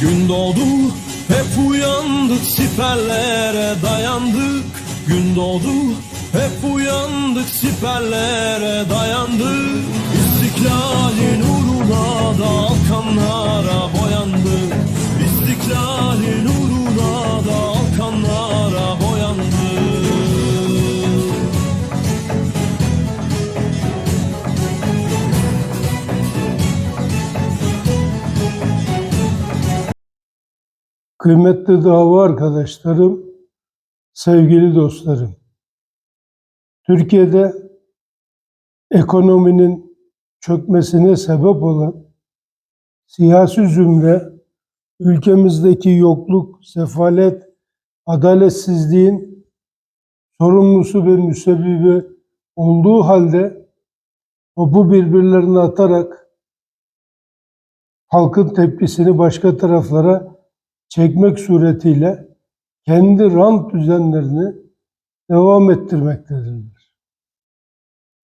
Gün doğdu hep uyandık siperlere dayandık. Gün doğdu hep uyandık siperlere dayandık. İstiklalin uğruna da alkanlara boyandık Kıymetli dava arkadaşlarım, sevgili dostlarım. Türkiye'de ekonominin çökmesine sebep olan siyasi zümre, ülkemizdeki yokluk, sefalet, adaletsizliğin sorumlusu ve müsebbibi olduğu halde topu birbirlerine atarak halkın tepkisini başka taraflara çekmek suretiyle kendi rant düzenlerini devam ettirmektedirler.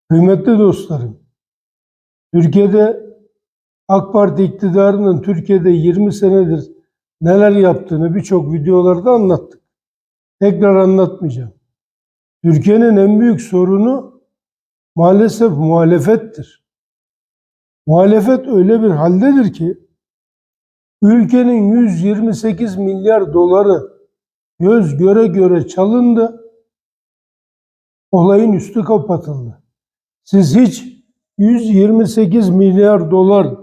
Kıymetli dostlarım, Türkiye'de AK Parti iktidarının Türkiye'de 20 senedir neler yaptığını birçok videolarda anlattık. Tekrar anlatmayacağım. Türkiye'nin en büyük sorunu maalesef muhalefettir. Muhalefet öyle bir haldedir ki ülkenin 128 milyar doları göz göre göre çalındı. Olayın üstü kapatıldı. Siz hiç 128 milyar dolar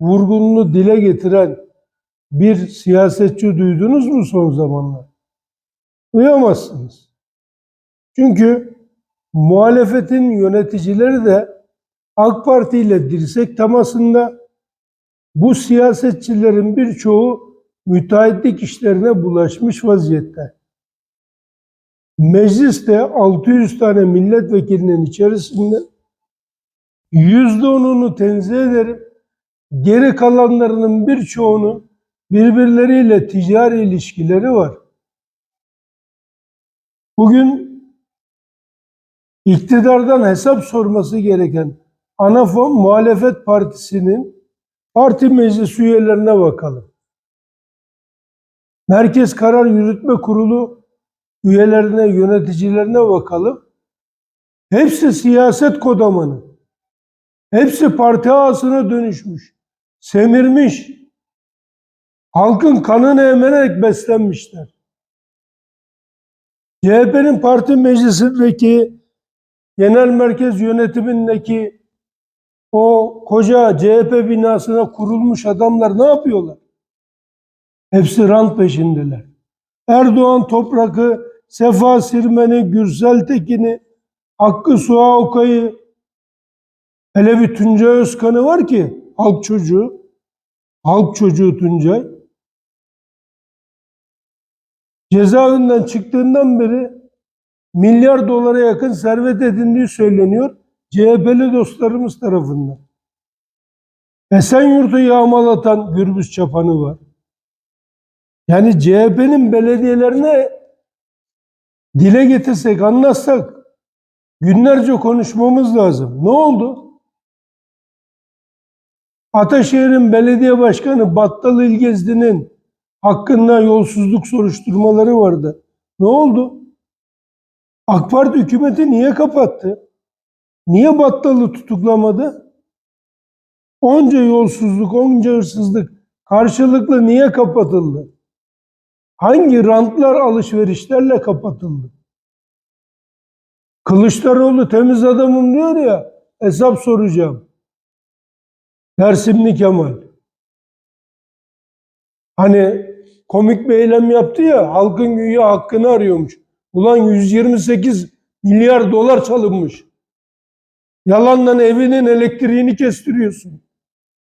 vurgununu dile getiren bir siyasetçi duydunuz mu son zamanlar? Duyamazsınız. Çünkü muhalefetin yöneticileri de AK Parti ile dirsek temasında bu siyasetçilerin birçoğu müteahhitlik işlerine bulaşmış vaziyette. Mecliste 600 tane milletvekilinin içerisinde %10'unu tenzih ederim. Geri kalanlarının birçoğunun birbirleriyle ticari ilişkileri var. Bugün iktidardan hesap sorması gereken ana muhalefet partisinin parti meclis üyelerine bakalım. Merkez Karar Yürütme Kurulu üyelerine, yöneticilerine bakalım. Hepsi siyaset kodamanı. Hepsi parti ağasına dönüşmüş. Semirmiş. Halkın kanını emerek beslenmişler. CHP'nin parti meclisindeki genel merkez yönetimindeki o koca CHP binasına kurulmuş adamlar ne yapıyorlar? Hepsi rant peşindeler. Erdoğan Toprak'ı, Sefa Sirmen'i, Gürsel Tekin'i, Hakkı Suha Okay'ı, hele bir Tuncay Özkan'ı var ki halk çocuğu, halk çocuğu Tuncay. Cezaevinden çıktığından beri milyar dolara yakın servet edindiği söyleniyor. CHP'li dostlarımız tarafından. Esenyurt'u yağmalatan Gürbüz Çapan'ı var. Yani CHP'nin belediyelerine dile getirsek, anlatsak günlerce konuşmamız lazım. Ne oldu? Ataşehir'in belediye başkanı Battal İlgezdi'nin hakkında yolsuzluk soruşturmaları vardı. Ne oldu? AK Parti hükümeti niye kapattı? Niye Battal'ı tutuklamadı? Onca yolsuzluk, onca hırsızlık karşılıklı niye kapatıldı? Hangi rantlar alışverişlerle kapatıldı? Kılıçdaroğlu temiz adamım diyor ya, hesap soracağım. Dersimli Kemal. Hani komik bir eylem yaptı ya, halkın güya hakkını arıyormuş. Ulan 128 milyar dolar çalınmış. Yalandan evinin elektriğini kestiriyorsun.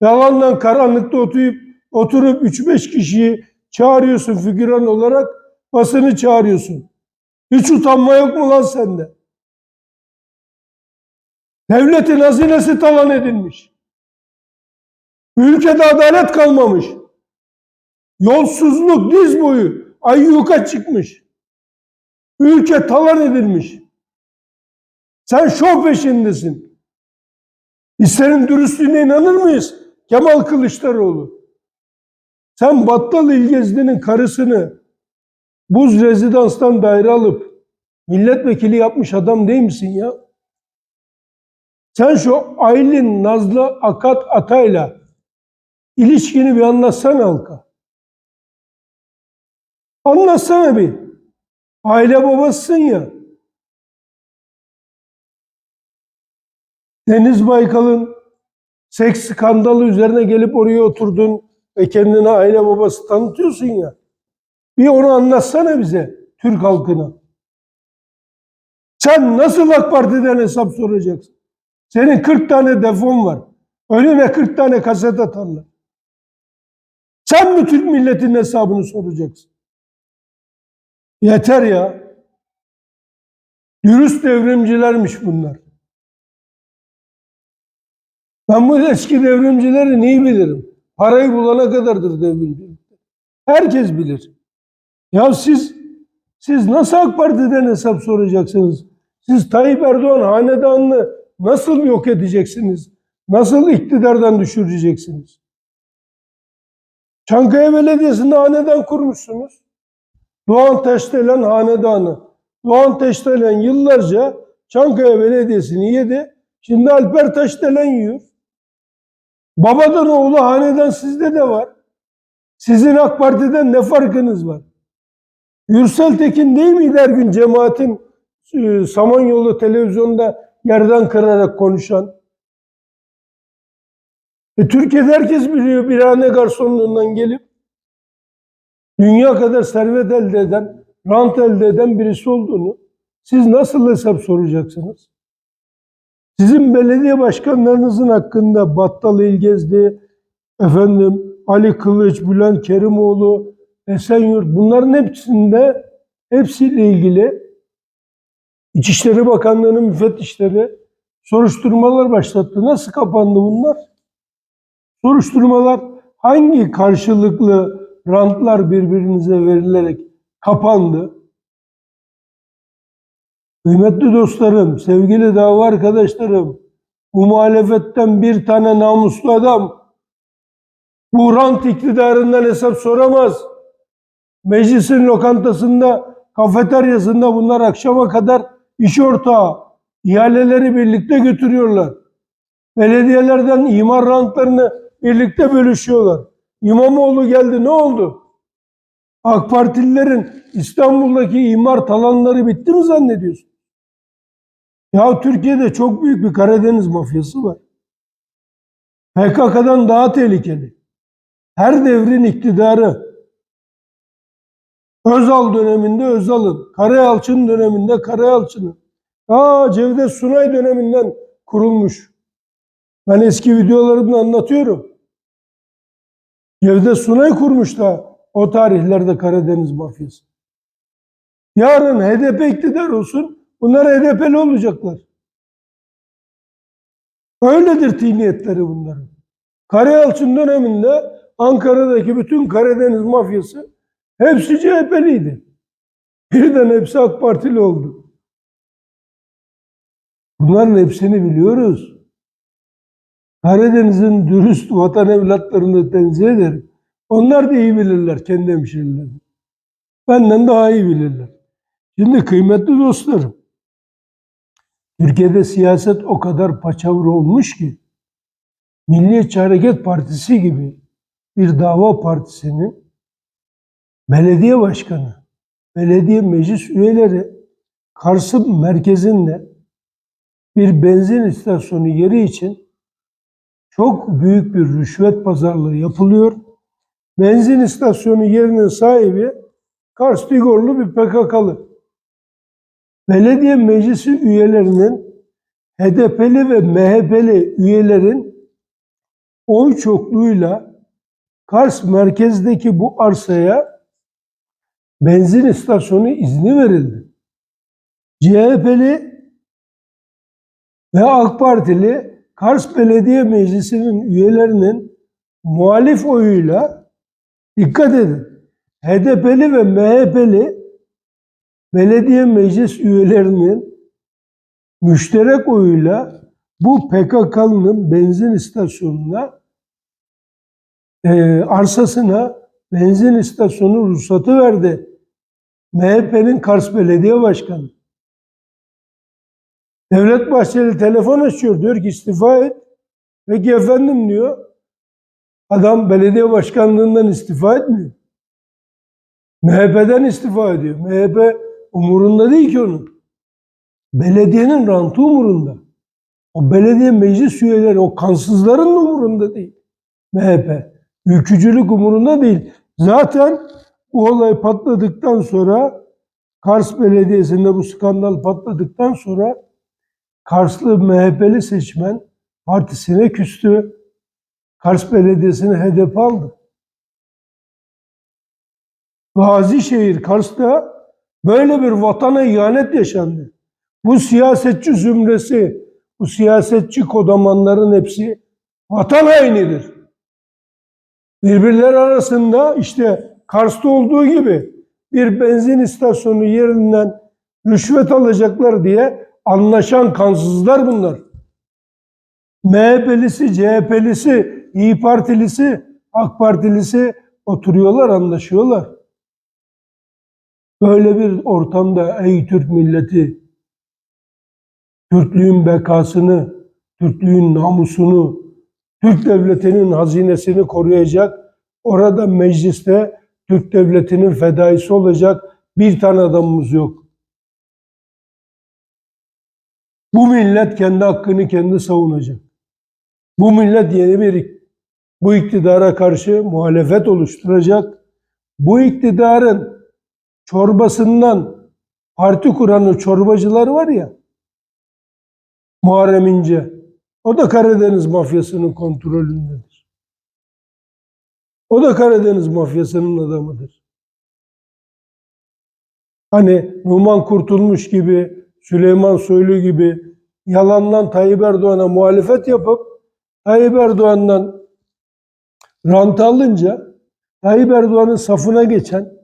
Yalandan karanlıkta oturup, oturup 3-5 kişiyi çağırıyorsun figüran olarak, basını çağırıyorsun. Hiç utanma yok mu lan sende? Devletin hazinesi talan edilmiş. Ülkede adalet kalmamış. Yolsuzluk diz boyu ayyuka çıkmış. Ülke talan edilmiş. Sen şov peşindesin. Biz senin dürüstlüğüne inanır mıyız? Kemal Kılıçdaroğlu. Sen Battal İlgezdi'nin karısını buz rezidanstan daire alıp milletvekili yapmış adam değil misin ya? Sen şu Aylin Nazlı Akat Atay'la ilişkini bir anlatsana halka. Anlatsana bir. Aile babasısın ya. Deniz Baykal'ın seks skandalı üzerine gelip oraya oturdun ve kendine aile babası tanıtıyorsun ya. Bir onu anlatsana bize, Türk halkına. Sen nasıl AK Parti'den hesap soracaksın? Senin 40 tane defon var. Önüne 40 tane kaset atarlar. Sen mi Türk milletinin hesabını soracaksın? Yeter ya. Dürüst devrimcilermiş bunlar. Ben bu eski devrimcileri neyi bilirim? Parayı bulana kadardır devrimcilik. Herkes bilir. Ya siz siz nasıl AK Parti'den hesap soracaksınız? Siz Tayyip Erdoğan hanedanını nasıl yok edeceksiniz? Nasıl iktidardan düşüreceksiniz? Çankaya Belediyesi'nde hanedan kurmuşsunuz. Doğan Taşdelen hanedanı. Doğan Taşdelen yıllarca Çankaya Belediyesi'ni yedi. Şimdi Alper Taşdelen yiyor. Babadan oğlu hanedan sizde de var. Sizin AK Parti'den ne farkınız var? Yürsel Tekin değil miydi her gün cemaatin e, Samanyolu televizyonda yerden kırarak konuşan? E, Türkiye'de herkes biliyor birhane garsonluğundan gelip dünya kadar servet elde eden, rant elde eden birisi olduğunu siz nasıl hesap soracaksınız? Sizin belediye başkanlarınızın hakkında Battal İlgezdi, efendim Ali Kılıç, Bülent Kerimoğlu, Esenyurt bunların hepsinde hepsiyle ilgili İçişleri Bakanlığı'nın müfettişleri soruşturmalar başlattı. Nasıl kapandı bunlar? Soruşturmalar hangi karşılıklı rantlar birbirinize verilerek kapandı? Kıymetli dostlarım, sevgili dava arkadaşlarım, bu muhalefetten bir tane namuslu adam bu rant iktidarından hesap soramaz. Meclisin lokantasında, kafeteryasında bunlar akşama kadar iş ortağı, ihaleleri birlikte götürüyorlar. Belediyelerden imar rantlarını birlikte bölüşüyorlar. İmamoğlu geldi ne oldu? AK Partililerin İstanbul'daki imar talanları bitti mi zannediyorsun? Ya Türkiye'de çok büyük bir Karadeniz mafyası var. PKK'dan daha tehlikeli. Her devrin iktidarı. Özal döneminde Özal'ın, Karayalçın döneminde Karayalçın'ın. Aa Cevdet Sunay döneminden kurulmuş. Ben eski videolarımda anlatıyorum. Cevdet Sunay kurmuş da o tarihlerde Karadeniz mafyası. Yarın HDP iktidar olsun, bunlar HDP'li olacaklar. Öyledir tiniyetleri bunların. Karayalçın döneminde Ankara'daki bütün Karadeniz mafyası hepsi CHP'liydi. Birden hepsi AK Partili oldu. Bunların hepsini biliyoruz. Karadeniz'in dürüst vatan evlatlarını tenzih ederim. Onlar da iyi bilirler kendi hemşerilerini. Benden daha iyi bilirler. Şimdi kıymetli dostlarım, Türkiye'de siyaset o kadar paçavra olmuş ki, Milliyetçi Hareket Partisi gibi bir dava partisinin belediye başkanı, belediye meclis üyeleri Kars'ın merkezinde bir benzin istasyonu yeri için çok büyük bir rüşvet pazarlığı yapılıyor. Benzin istasyonu yerinin sahibi Kars Digorlu bir PKK'lı. Belediye meclisi üyelerinin HDP'li ve MHP'li üyelerin oy çokluğuyla Kars merkezdeki bu arsaya benzin istasyonu izni verildi. CHP'li ve AK Partili Kars Belediye Meclisi'nin üyelerinin muhalif oyuyla dikkat edin. HDP'li ve MHP'li belediye meclis üyelerinin müşterek oyuyla bu PKK'nın benzin istasyonuna e, arsasına benzin istasyonu ruhsatı verdi. MHP'nin Kars Belediye Başkanı. Devlet Bahçeli telefon açıyor. Diyor ki istifa et. Peki efendim diyor. Adam belediye başkanlığından istifa etmiyor. MHP'den istifa ediyor. MHP umurunda değil ki onun. Belediyenin rantı umurunda. O belediye meclis üyeleri, o kansızların da umurunda değil. MHP. Ülkücülük umurunda değil. Zaten bu olay patladıktan sonra Kars Belediyesi'nde bu skandal patladıktan sonra Karslı MHP'li seçmen partisine küstü. Kars Belediyesi'ni hedef aldı. Gazişehir, Kars'ta böyle bir vatana ihanet yaşandı. Bu siyasetçi zümresi, bu siyasetçi kodamanların hepsi vatan hainidir. Birbirleri arasında işte Kars'ta olduğu gibi bir benzin istasyonu yerinden rüşvet alacaklar diye anlaşan kansızlar bunlar. MHP'lisi, CHP'lisi, İyi Partilisi, AK Partilisi oturuyorlar, anlaşıyorlar. Böyle bir ortamda ey Türk milleti, Türklüğün bekasını, Türklüğün namusunu, Türk devletinin hazinesini koruyacak, orada mecliste Türk devletinin fedaisi olacak bir tane adamımız yok. Bu millet kendi hakkını kendi savunacak. Bu millet yeni bir bu iktidara karşı muhalefet oluşturacak. Bu iktidarın çorbasından parti kuran o çorbacılar var ya, Muharrem İnce, o da Karadeniz mafyasının kontrolündedir. O da Karadeniz mafyasının adamıdır. Hani Numan Kurtulmuş gibi, Süleyman Soylu gibi yalandan Tayyip Erdoğan'a muhalefet yapıp Tayyip Erdoğan'dan rant alınca Tayyip Erdoğan'ın safına geçen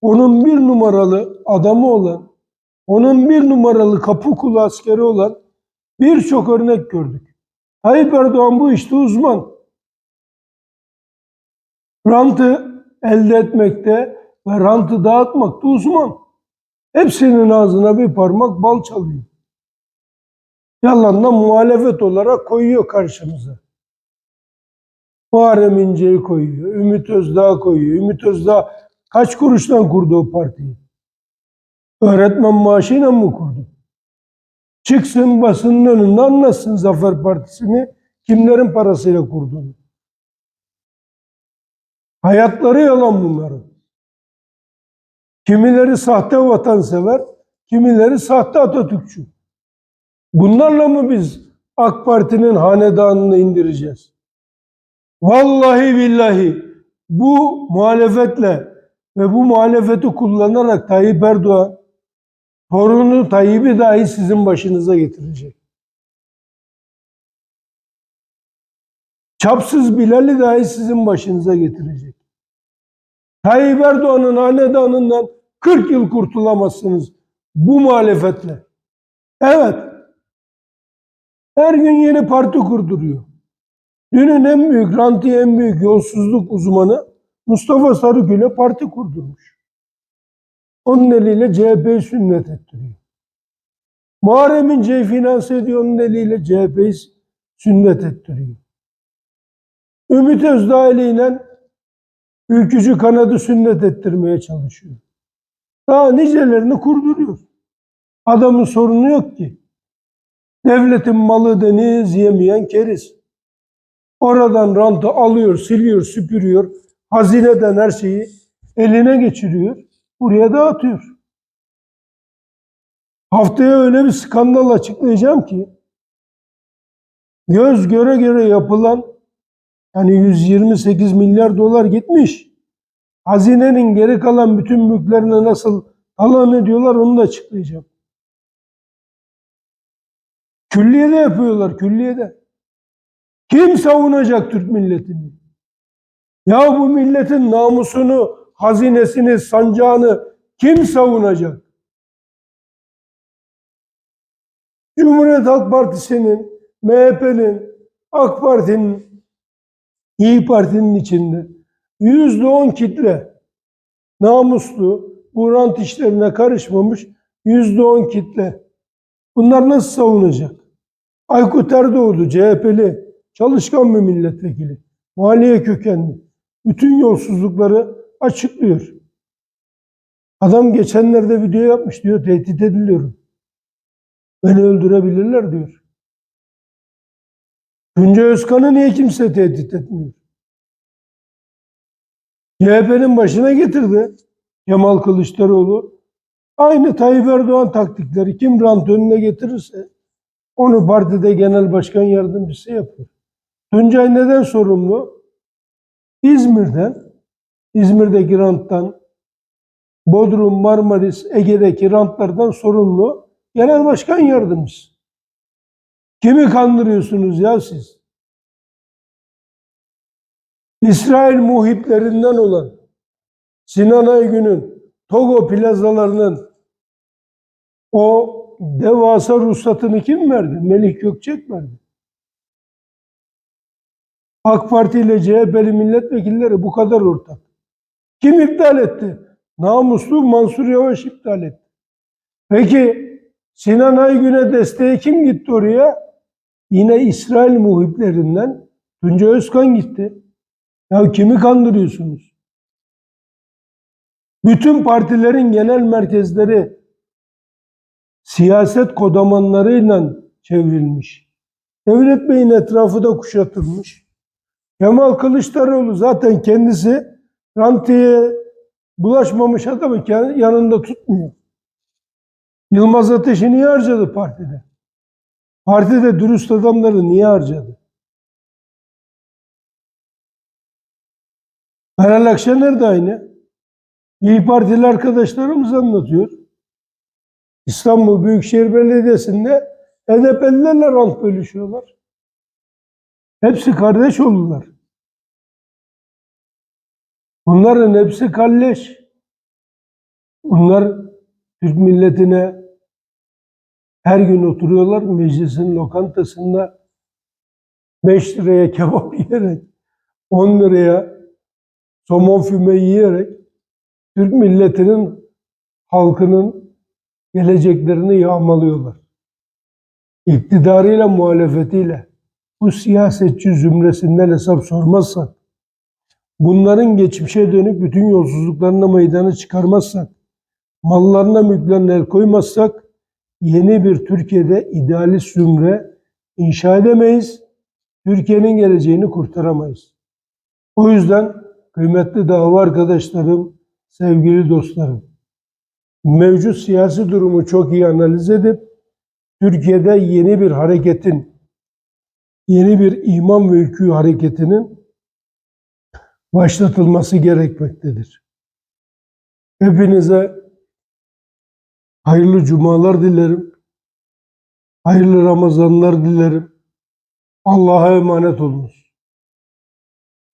onun bir numaralı adamı olan, onun bir numaralı kapı kulu askeri olan birçok örnek gördük. Tayyip Erdoğan bu işte uzman. Rantı elde etmekte ve rantı dağıtmakta uzman. Hepsinin ağzına bir parmak bal çalıyor. Yalanla muhalefet olarak koyuyor karşımıza. Muharrem İnce'yi koyuyor, Ümit Özdağ koyuyor. Ümit Özdağ kaç kuruştan kurdu o partiyi? Öğretmen maaşıyla mı kurdu? Çıksın basının önünde anlatsın Zafer Partisi'ni kimlerin parasıyla kurduğunu. Hayatları yalan bunların. Kimileri sahte vatansever, kimileri sahte Atatürkçü. Bunlarla mı biz AK Parti'nin hanedanını indireceğiz? Vallahi billahi bu muhalefetle ve bu muhalefeti kullanarak Tayyip Erdoğan torunu Tayyip'i dahi sizin başınıza getirecek. Çapsız Bilal'i dahi sizin başınıza getirecek. Tayyip Erdoğan'ın hanedanından 40 yıl kurtulamazsınız bu muhalefetle. Evet. Her gün yeni parti kurduruyor. Dünün en büyük, rantı en büyük yolsuzluk uzmanı Mustafa Sarıgül'e parti kurdurmuş. Onun eliyle CHP'yi sünnet ettiriyor. Muharrem İnce'yi finanse ediyor, onun eliyle CHP'yi sünnet ettiriyor. Ümit Özdağ eliyle ülkücü kanadı sünnet ettirmeye çalışıyor. Daha nicelerini kurduruyor. Adamın sorunu yok ki. Devletin malı deniz yemeyen keriz. Oradan rantı alıyor, siliyor, süpürüyor. Hazineden her şeyi eline geçiriyor. Buraya dağıtıyor. Haftaya öyle bir skandal açıklayacağım ki göz göre göre yapılan yani 128 milyar dolar gitmiş. Hazinenin geri kalan bütün mülklerine nasıl talan ediyorlar onu da açıklayacağım. Külliyede yapıyorlar, külliyede. Kim savunacak Türk milletini? Ya bu milletin namusunu, hazinesini, sancağını kim savunacak? Cumhuriyet Halk Partisi'nin, MHP'nin, AK Parti'nin, İyi Parti'nin içinde yüzde on kitle namuslu, bu rant işlerine karışmamış yüzde on kitle. Bunlar nasıl savunacak? Aykut Erdoğdu CHP'li, çalışkan bir milletvekili, maliye kökenli. Bütün yolsuzlukları açıklıyor. Adam geçenlerde video yapmış diyor, tehdit ediliyorum. Beni öldürebilirler diyor. Tuncay Özkan'ı niye kimse tehdit etmiyor? CHP'nin başına getirdi Kemal Kılıçdaroğlu. Aynı Tayyip Erdoğan taktikleri kim rant önüne getirirse onu partide genel başkan yardımcısı yapıyor. Tuncay neden sorumlu? İzmir'den, İzmir'deki ranttan, Bodrum, Marmaris, Ege'deki rantlardan sorumlu genel başkan yardımcısı. Kimi kandırıyorsunuz ya siz? İsrail muhiplerinden olan Sinan Aygün'ün Togo plazalarının o devasa ruhsatını kim verdi? Melih Gökçek verdi. AK Parti ile CHP'li milletvekilleri bu kadar ortak. Kim iptal etti? Namuslu Mansur Yavaş iptal etti. Peki Sinan Aygün'e desteğe kim gitti oraya? Yine İsrail muhiplerinden Tuncay Özkan gitti. Ya kimi kandırıyorsunuz? Bütün partilerin genel merkezleri siyaset kodamanlarıyla çevrilmiş. Devlet Bey'in etrafı da kuşatılmış. Kemal Kılıçdaroğlu zaten kendisi rantiye bulaşmamış adamı yanında tutmuyor. Yılmaz Ateş'i niye harcadı partide? Partide dürüst adamları niye harcadı? Meral Akşener de aynı. İyi Partili arkadaşlarımız anlatıyor. İstanbul Büyükşehir Belediyesi'nde HDP'lilerle rant bölüşüyorlar. Hepsi kardeş oldular. Bunların hepsi kalleş. Bunlar Türk milletine her gün oturuyorlar meclisin lokantasında 5 liraya kebap yiyerek 10 liraya somon füme yiyerek Türk milletinin halkının geleceklerini yağmalıyorlar. İktidarıyla muhalefetiyle bu siyasetçi zümresinden hesap sormazsak, bunların geçmişe dönük bütün yolsuzluklarına meydanı çıkarmazsak, mallarına mülklerine el koymazsak, yeni bir Türkiye'de idealist zümre inşa edemeyiz. Türkiye'nin geleceğini kurtaramayız. O yüzden kıymetli dava arkadaşlarım, sevgili dostlarım, mevcut siyasi durumu çok iyi analiz edip Türkiye'de yeni bir hareketin, yeni bir iman ve ülkü hareketinin başlatılması gerekmektedir. Hepinize hayırlı cumalar dilerim. Hayırlı Ramazanlar dilerim. Allah'a emanet olunuz.